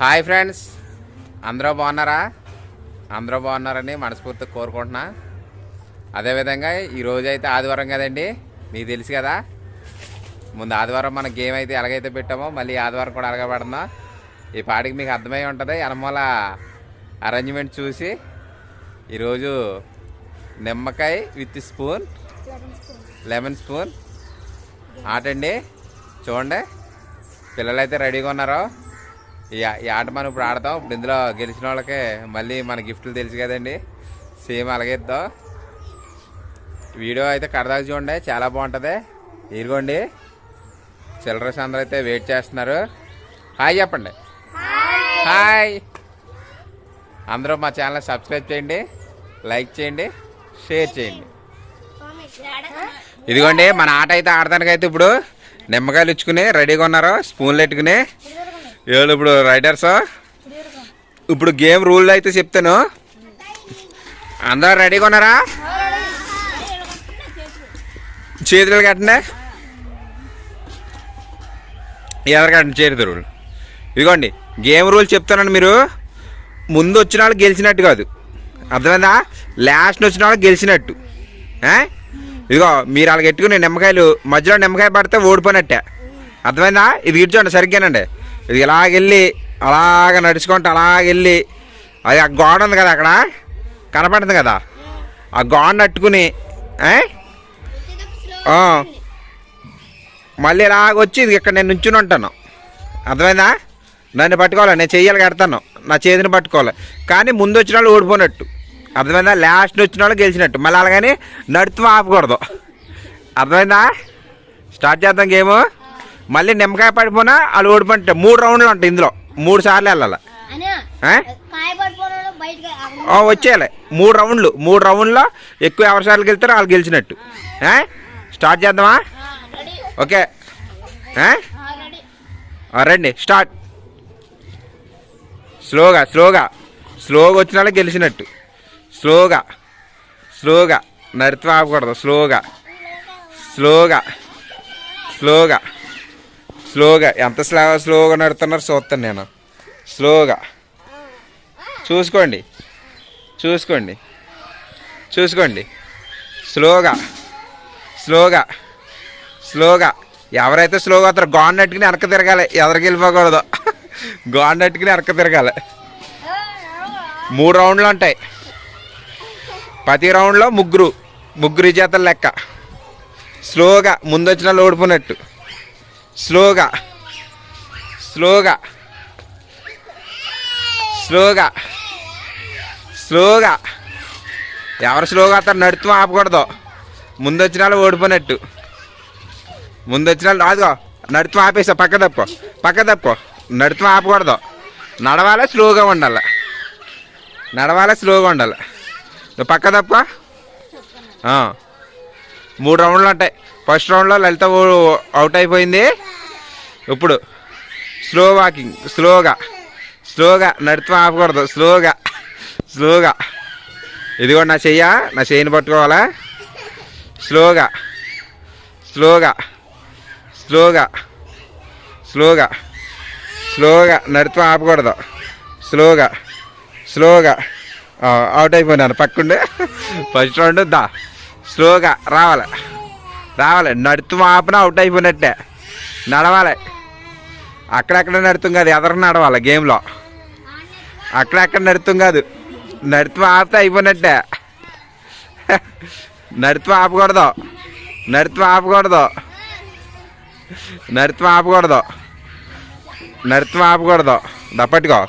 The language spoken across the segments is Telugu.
Hi friends. అందరూ బాగున్నారా? అందరూ బాగున్నారని మనస్ఫూర్తిగా కోరుకుంటున్నా. అదేవిధంగా ఈరోజు అయితే ఆదివారం కదండి. మీకు తెలుసు కదా. ముందు ఆదివారం మన గేమ్ అయితే ఎలాగైతే పెట్టామో మళ్ళీ ఆదివారం కూడా అలాగే ఈ పాటికి మీకు అర్థమై ఉంటుంది. ఎనమూల అరేంజ్మెంట్ చూసి ఈరోజు నిమ్మకాయ విత్ స్పూన్ లెమన్ స్పూన్. ఆటండి. చూడండి. పిల్లలైతే రెడీగా ఉన్నారు. ఈ ఈ ఆట మనం ఇప్పుడు ఆడతాం. ఇప్పుడు ఇందులో గెలిచిన వాళ్ళకి మళ్ళీ మన గిఫ్ట్లు తెలుసు కదండి. సేమ్ అలాగే ఇద్దాం. వీడియో అయితే కడదాకా చూడండి. చాలా బాగుంటుంది. ఇదిగోండి. చిల్డ్రన్స్ అందరూ అయితే వెయిట్ చేస్తున్నారు. హాయ్ చెప్పండి. హాయ్. అందరూ మా ఛానల్ సబ్స్క్రైబ్ చేయండి. లైక్ చేయండి. షేర్ చేయండి. ఇదిగోండి మన ఆట అయితే ఆడటానికి అయితే ఇప్పుడు నిమ్మకాయలు ఇచ్చుకుని రెడీగా ఉన్నారు. స్పూన్లు పెట్టుకుని వీళ్ళు ఇప్పుడు రైడర్స్? ఇప్పుడు గేమ్ రూల్ అయితే చెప్తాను. అందరూ రెడీగా ఉన్నారా? చేతులు కట్టండి. ఎవరు కట్టండి చేతి రూల్? ఇదిగోండి గేమ్ రూల్ చెప్తానండి మీరు. ముందు వచ్చిన వాళ్ళు గెలిచినట్టు కాదు. అర్థమైందా? లాస్ట్ వచ్చిన వాళ్ళు గెలిచినట్టు. ఇదిగో మీరు అలా ఎట్టుకుని నిమ్మకాయలు మధ్యలో నిమ్మకాయ పడితే ఓడిపోయినట్టే. అర్థమైందా? ఇది ఇడ్చోండి సరిగ్గానండి. ఇది ఇలాగెళ్ళి అలాగ నడుచుకుంటూ అలాగెళ్ళి అది ఆ గోడ ఉంది కదా అక్కడ? కనపడుతుంది కదా? ఆ గోడ అట్టుకుని మళ్ళీ ఇలాగ వచ్చి ఇది ఇక్కడ నేను నుంచుని ఉంటాను. అర్థమైందా? నన్ను పట్టుకోవాలి నేను చెయ్యాలి కడతాను. నా చేతిని పట్టుకోవాలి. కానీ ముందు వచ్చిన వాళ్ళు ఓడిపోయినట్టు అర్థమైందా? లాస్ట్ వచ్చిన వాళ్ళు గెలిచినట్టు. మళ్ళీ అలాగని నడుతూ ఆపకూడదు. అర్థమైందా? స్టార్ట్ చేద్దాం గేమ్. మళ్ళీ నిమ్మకాయ పడిపోయినా వాళ్ళు ఓడిపోయినట్టు మూడు రౌండ్లు ఉంటాయి ఇందులో. మూడు సార్లు వెళ్ళాలి. వచ్చేయాలి. మూడు రౌండ్లు. మూడు రౌండ్లో ఎక్కువ ఎవరి సార్లు గెలుతారో వాళ్ళు గెలిచినట్టు? స్టార్ట్ చేద్దామా? ఓకే? రెడీ. స్టార్ట్. స్లోగా స్లోగా. స్లోగా వచ్చిన వాళ్ళకి గెలిచినట్టు. స్లోగా. స్లోగా. నడితే ఆపకూడదు. స్లోగా. స్లోగా. స్లోగా. స్లోగా ఎంత స్లో స్లోగా నడుతున్నారు చూస్తాను నేను. స్లోగా. చూసుకోండి. చూసుకోండి. చూసుకోండి. స్లోగా. స్లోగా. స్లోగా. ఎవరైతే స్లోగా అవుతారో గాన్ నట్టుకుని వెనక తిరగాలి. ఎదరికి వెళ్ళిపోకూడదు. గాన్ నట్టుకుని వెనక తిరగాలి. మూడు రౌండ్లు ఉంటాయి. ప్రతి రౌండ్లో ముగ్గురు ముగ్గురు చేతల లెక్క. స్లోగా ముందు వచ్చిన ఓడిపోయినట్టు స్లోగా. స్లోగా. స్లోగా. స్లోగా. ఎవరు స్లోగా అతను నడుతూ ఆపకూడదు. ముందు వచ్చిన వాళ్ళు ఓడిపోయినట్టు. ముందు వచ్చిన వాళ్ళు రాదుగా నడుతూ ఆపేసా పక్క తప్పుకో పక్క తప్పుకో నడుతూ ఆపకూడదు. నడవాలా స్లోగా ఉండాలి. నడవాలా స్లోగా ఉండాలి. నువ్వు పక్క తప్పుకో మూడు రౌండ్లు ఉంటాయి ఫస్ట్ రౌండ్లో లలిత అవుట్ అయిపోయింది. ఇప్పుడు స్లో వాకింగ్ స్లోగా స్లోగా నడుతం ఆపకూడదు స్లోగా స్లోగా. ఇదిగో నా చెయ్య నా చెయ్యిని పట్టుకోవాలా? స్లోగా స్లోగా స్లోగా స్లోగా స్లోగా నడుతూ ఆపకూడదు. స్లోగా స్లోగా. అవుట్ అయిపోయినాను. పక్కుండే. ఫస్ట్ రౌండ్ దా. స్లోగా రావాలి. రావాలి. నడుతు ఆపినా అవుట్ అయిపోయినట్టే. నడవాలి. అక్కడక్కడ నడుతుంది కాదు ఎదరు నడవాలి గేమ్లో. అక్కడక్కడ నడుతుంది కాదు. నడుతు ఆపితే అయిపోయినట్టే. నడుతు ఆపకూడదు. నడుతు ఆపకూడదు. నడుతు ఆపకూడదు. నడుతు ఆపకూడదు. దా పట్టుకో.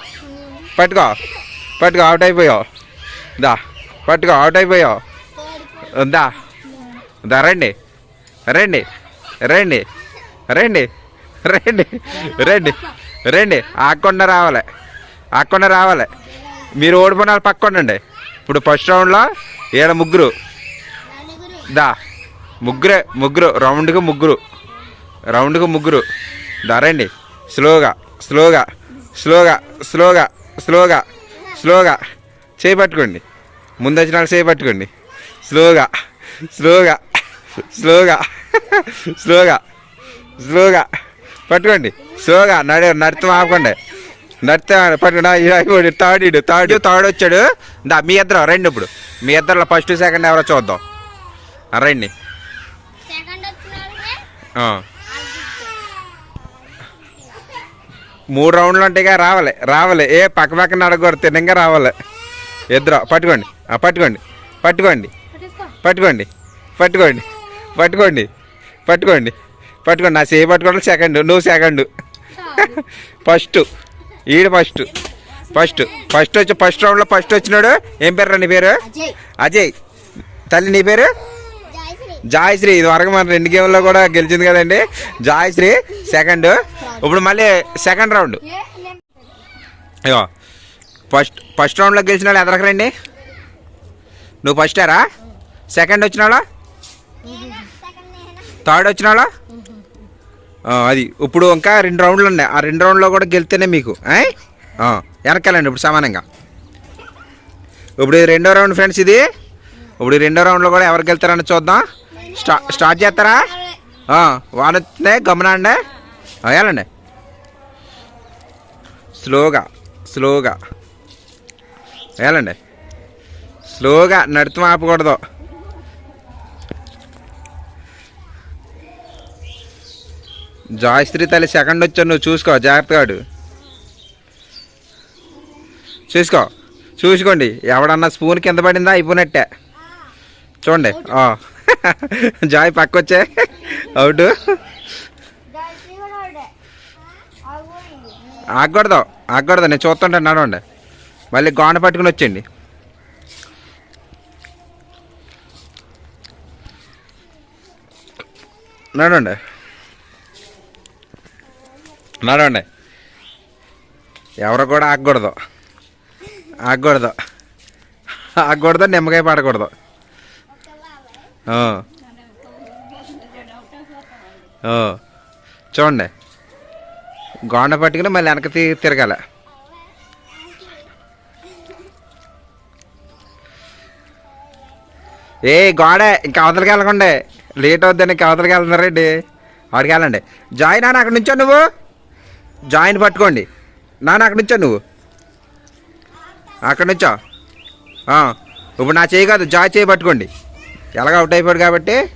పట్టుకో. పట్టుకో అవుట్ అయిపోయావు. దా పట్టుకో అవుట్ అయిపోయావు. దా ఉందా? రండి. రండి. రండి. రండి. రండి. రండి. రండి. ఆకుండా రావాలి. ఆకుండా రావాలి. మీరు ఓడిపోయిన వాళ్ళు పక్క ఉండండి. ఇప్పుడు ఫస్ట్ రౌండ్లో ఏడ ముగ్గురు. దా. ముగ్గురే ముగ్గురు. రౌండ్కి ముగ్గురు. రౌండ్కి ముగ్గురు. దా రండి. స్లోగా స్లోగా స్లోగా స్లోగా స్లోగా స్లోగా. చేపట్టుకోండి ముందు వచ్చిన వాళ్ళు చేయి పట్టుకోండి. స్లోగా స్లోగా స్లోగా స్లోగా స్లోగా పట్టుకోండి. స్లోగా నడి నడుతూ ఆపకండి. నడితే పట్టుకున్నా అయిపోయాడు థర్డ్ ఇడు థర్డ్ థర్డ్ వచ్చాడు. దా మీ ఇద్దరు రండి ఇప్పుడు. మీ ఇద్దరులో ఫస్ట్ సెకండ్ ఎవరో చూద్దాం. రండి. మూడు రౌండ్లు ఉంటాయిగా రావాలి. రావాలి. ఏ పక్క పక్కన అడగకూడదు తిన్నంగా రావాలి. ఇద్దరు పట్టుకోండి. ఆ, పట్టుకోండి. పట్టుకోండి. పట్టుకోండి. పట్టుకోండి. పట్టుకోండి. పట్టుకోండి. పట్టుకోండి. నా చేయి పట్టుకోవడం సెకండ్ నువ్వు సెకండ్ ఫస్ట్ ఈడు ఫస్ట్ ఫస్ట్ ఫస్ట్ వచ్చి ఫస్ట్ రౌండ్లో ఫస్ట్ వచ్చినాడు. ఏం పేరు నీ పేరు? అజయ్. తల్లి నీ పేరు? జయశ్రీ. ఇది వరకు మన రెండు గేమ్లో కూడా గెలిచింది కదండి. జాయశ్రీ సెకండ్ ఇప్పుడు మళ్ళీ సెకండ్ రౌండ్ అయ్యో ఫస్ట్ ఫస్ట్ రౌండ్లో గెలిచిన వాళ్ళు ఎదరకు రండి నువ్వు ఫస్టారా సెకండ్ వచ్చిన థర్డ్ వచ్చిన అది ఇప్పుడు ఇంకా రెండు రౌండ్లు ఉన్నాయి. ఆ రెండు రౌండ్లో కూడా గెలితేనే మీకు వెనకాలండి ఇప్పుడు సమానంగా. ఇప్పుడు ఇది రెండో రౌండ్ ఫ్రెండ్స్ ఇది. ఇప్పుడు రెండో రౌండ్లో కూడా ఎవరు గెలుతారని చూద్దాం. స్టా స్టార్ట్ చేస్తారా? ఆ, గమనండి వెళ్ళండి. స్లోగా స్లోగా. వెళ్ళండి. స్లోగా నడుతూ ఆపకూడదు జాయశ్రీ తల్లి సెకండ్ వచ్చాను నువ్వు చూసుకో జాగ్రత్తగా చూసుకో చూసుకోండి. ఎవడన్నా స్పూన్ కింద పడిందా? అయిపోయినట్టే. చూడండి. జాయ్ పక్క వచ్చే అవుట్. ఆగకూడదు ఆగకూడదు. నేను చూస్తుంటాను నడవండి. మళ్ళీ గోడ పట్టుకుని వచ్చేయండి. నడవండి. నడవండి. ఎవరు కూడా ఆగకూడదు. ఆగకూడదు. ఆగకూడదు నిమ్మకాయ పడకూడదు. చూడండి. గోడ పట్టుకుని మళ్ళీ వెనక తీ తిరగాల. ఏ గోడ ఇంకా అవతలకి వెళ్ళకండి. లేట్ అవుద్దని ఇంకా అవతలకి వెళ్తున్నారండి ఆడికి వెళ్ళండి. జాయిన్ అని అక్కడ నుంచో నువ్వు? జాయిన్ పట్టుకోండి. నాన్న అక్కడ నుంచో నువ్వు. అక్కడ నుంచో. ఇప్పుడు నా చేయి కాదు జాయ్ చేయి పట్టుకోండి. ఎలాగ అవుట్ అయిపోయాడు కాబట్టి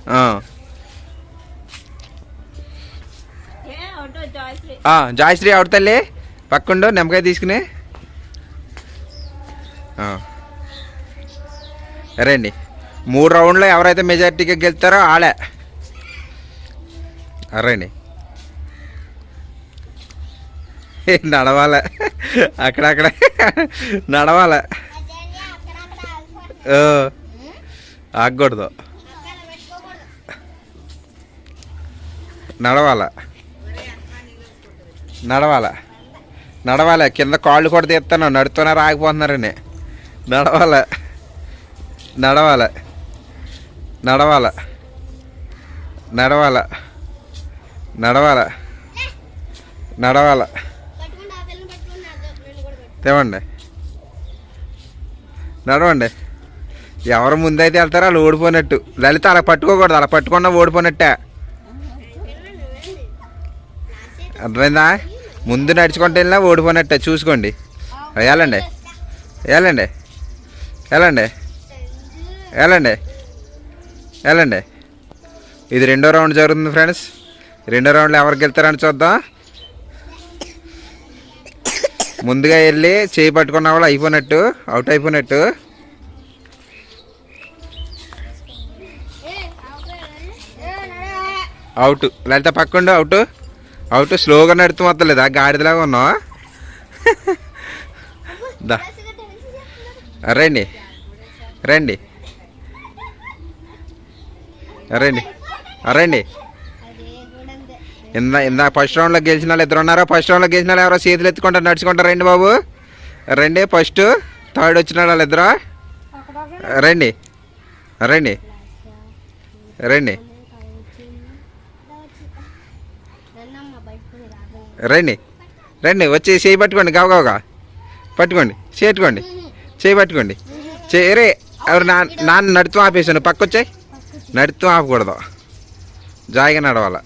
జాయశ్రీ తల్లి పక్కుండు నిమ్మకాయ తీసుకుని. ఆ. రండి. మూడు రౌండ్లో ఎవరైతే మెజారిటీగా గెలుతారో ఆలే. రండి. నడవాల. అక్కడక్కడ నడవాల. ఆగకూడదు. నడవాల. నడవాల. నడవాల. కింద కాళ్ళు కూడా తీస్తాను. నడుతున్నా రాకపోతున్నారని నడవాల. నడవాల. నడవాల. నడవాల. నడవాల. నడవాల పట్టుకుంటే ఆ పిల్లని పట్టుకుని నాతో నన్ను కూడా పట్టు తేవండి. నడవండి. ఎవరు ముందైతే వెళ్తారో వాళ్ళు ఓడిపోయినట్టు. లలిత అలా పట్టుకోకూడదు అలా పట్టుకున్నా ఓడిపోయినట్టే. అర్థమైందా? ముందు నడుచుకుంటూ వెళ్ళినా ఓడిపోయినట్టే చూసుకోండి. వెళ్ళండి. వెళ్ళండి. వెళ్ళండి. వెళ్ళండి. వెళ్ళండి. ఇది రెండో రౌండ్ జరుగుతుంది ఫ్రెండ్స్. రెండో రౌండ్లో ఎవరికి వెళ్తారని చూద్దాం. ముందుగా వెళ్ళి చేయి పట్టుకున్న వాళ్ళు అయిపోయినట్టు అవుట్ అయిపోయినట్టు. అవుట్ లలిత పక్కండు అవుట్ అవుట్ స్లోగా నడుతూ మొత్తం లేదా. గాడిదలాగా ఉన్నావా? దా. రండి. రండి. రండి. రండి. ఇందా ఇందా ఫస్ట్ రౌండ్లో గెలిచిన వాళ్ళు ఇద్దరు ఉన్నారో? ఫస్ట్ రౌండ్లో గెలిచిన వాళ్ళు ఎవరో చేతులు ఎత్తుకుంటారు నడుచుకుంటారు? రండి బాబు. రండి ఫస్ట్ థర్డ్ వచ్చిన వాళ్ళు ఇద్దరు? రండి. రండి. రండి. రండి. రండి వచ్చి చేయి పట్టుకోండి. గవగవగా పట్టుకోండి. చేట్టుకోండి చేయి పట్టుకోండి. చేరే ఎవరు నా నాన్న నడుతూ ఆపేసాను. పక్కొచ్చాయి నడుతూ ఆపకూడదు. జాయిగా నడవాలా.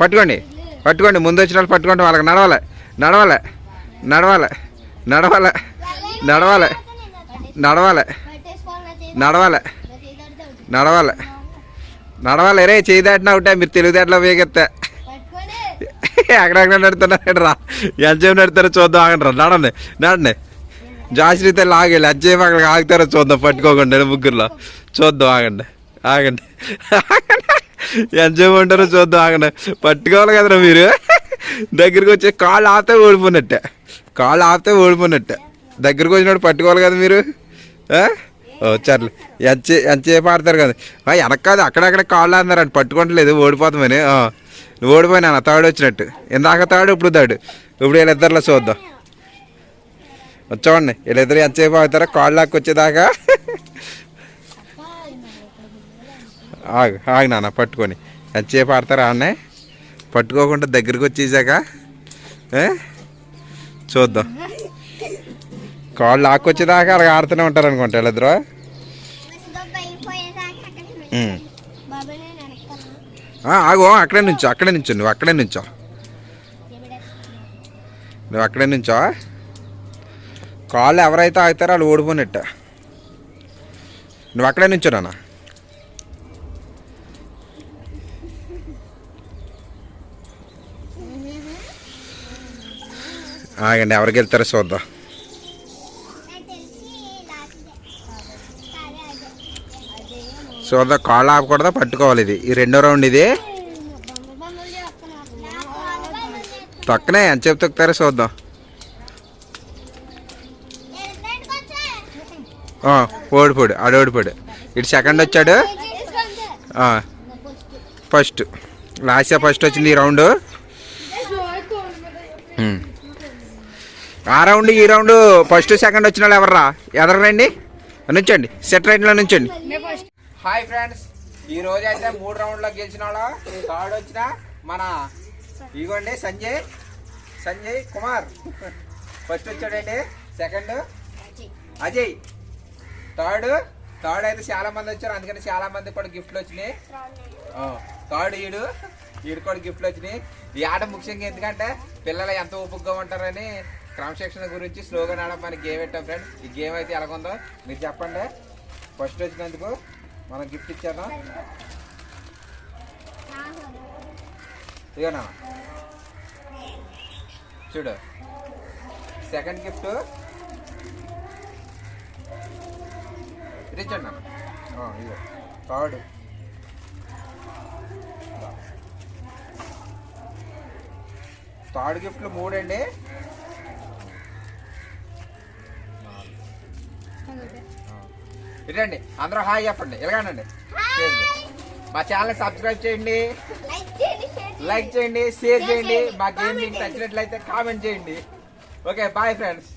పట్టుకోండి. పట్టుకోండి. ముందు వచ్చిన వాళ్ళు పట్టుకోండి. వాళ్ళకి నడవాలి. నడవాలి. నడవాలి. నడవాలి. నడవాలి. నడవాలి. నడవాలి. నడవాలి. నడవాలి. రే చేయి దాటినా ఒకటే. మీరు తెలివితేటలో ఉపయోగిస్తా. ఎక్కడెక్కడ నడుతున్నారు? రా. ఎంతసేపు నడుతారో చూద్దాం. ఆగండి నడండి నడండి జాశ్రీత లాగేళ్ళు ఎంతసేపు అక్కడ ఆగుతారో చూద్దాం. పట్టుకోకుండా ముగ్గురులో. చూద్దాం. ఆగండి. ఆగండి. ఎంత చేయమంటారో చూద్దాం ఆగండి. పట్టుకోవాలి కదరా మీరు. దగ్గరికి వచ్చి కాళ్ళు ఆపితే ఓడిపోయినట్టే కాళ్ళు ఆపితే ఓడిపోయినట్టే దగ్గరికి వచ్చినప్పుడు పట్టుకోవాలి కదా మీరు? ఆ? ఓ చర్లే. ఎంత ఎంతసేపు ఆడతారు కదా. వెనక కాదు అక్కడక్కడ కాళ్ళు ఆడినారంట పట్టుకోవట్లేదు ఓడిపోతామని. నువ్వు ఓడిపోయినా తాడు వచ్చినట్టు. ఇందాక తాడు ఇప్పుడు తాడు ఇప్పుడు వీళ్ళిద్దరిలో చూద్దాం. చూడండి వీళ్ళిద్దరు ఎంతసేపు ఆగుతారో కాళ్ళు వచ్చేదాకా ఆగు ఆగు నాన్న పట్టుకొని. ఎంతసేపు ఆడతారా ఆడనే పట్టుకోకుండా దగ్గరికి వచ్చేసాక? ఏ? చూద్దాం. కాళ్ళు లాక్కొచ్చేదాకా అలా ఆడుతూనే ఉంటారు అనుకుంటా వీళ్ళిద్దరు? నేను ఆగు అక్కడే నుంచో అక్కడే నుంచో నువ్వు అక్కడే నుంచో. నువ్వు అక్కడే నుంచో. కాళ్ళు ఎవరైతే ఆగుతారో వాళ్ళు ఓడిపోయినట్ట. నువ్వు అక్కడే నుంచో నాన్న. ఆగండి ఎవరికి వెళ్తారో చూద్దాం. చూద్దాం కాళ్ళు ఆపకూడదా? పట్టుకోవాలి ఇది. ఈ రెండో రౌండ్ ఇది. తొక్కనే ఎంత చెప్పు తొక్కుతారో చూద్దాం. ఓడిపోడు ఆడు ఓడిపోడు ఇటు సెకండ్ వచ్చాడు. ఫస్ట్. లాస్ట్ ఫస్ట్ వచ్చింది ఈ రౌండ్. ఆ రౌండ్ ఈ రౌండ్. ఫస్ట్ సెకండ్ వచ్చిన వాళ్ళు ఎవర్రా? ఎదరండి నుంచండి. సెట్ రైట్లో నుంచండి. Hi friends. ఈ రోజు అయితే మూడు రౌండ్లో గెలిచిన వాళ్ళు. థర్డ్ వచ్చిన మన ఇగోండి సంజయ్. సంజయ్ కుమార్. ఫస్ట్ వచ్చాడండి. సెకండ్ అజయ్. థర్డ్. థర్డ్ అయితే చాలా మంది వచ్చారు. అందుకని చాలా మంది కూడా గిఫ్ట్లు వచ్చినాయి. థర్డ్ ఈడు. ఈడు కూడా గిఫ్ట్లు వచ్చినాయి. ఈ ఆట ముఖ్యంగా ఎందుకంటే పిల్లలు ఎంత ఓపికగా ఉంటారని క్రమశిక్షణ గురించి స్లోగా మన గేమ్ పెట్టాం ఫ్రెండ్స్. ఈ గేమ్ అయితే ఎలాగుందో మీరు చెప్పండి. ఫస్ట్ వచ్చినందుకు మనం గిఫ్ట్ ఇచ్చేద్దాం. ఇదేనా చూడు. సెకండ్ గిఫ్ట్ ఇచ్చండి నాన్న ఇదిగో. థర్డ్ థర్డ్ గిఫ్ట్లు మూడండి. ఇటండి అందరూ హాయ్ చెప్పండి. ఎలాగండి మా ఛానల్ సబ్స్క్రైబ్ చేయండి. లైక్ చేయండి షేర్ చేయండి. మా గేమ్ మీకు నచ్చినట్లయితే కామెంట్ చేయండి. Okay bye friends.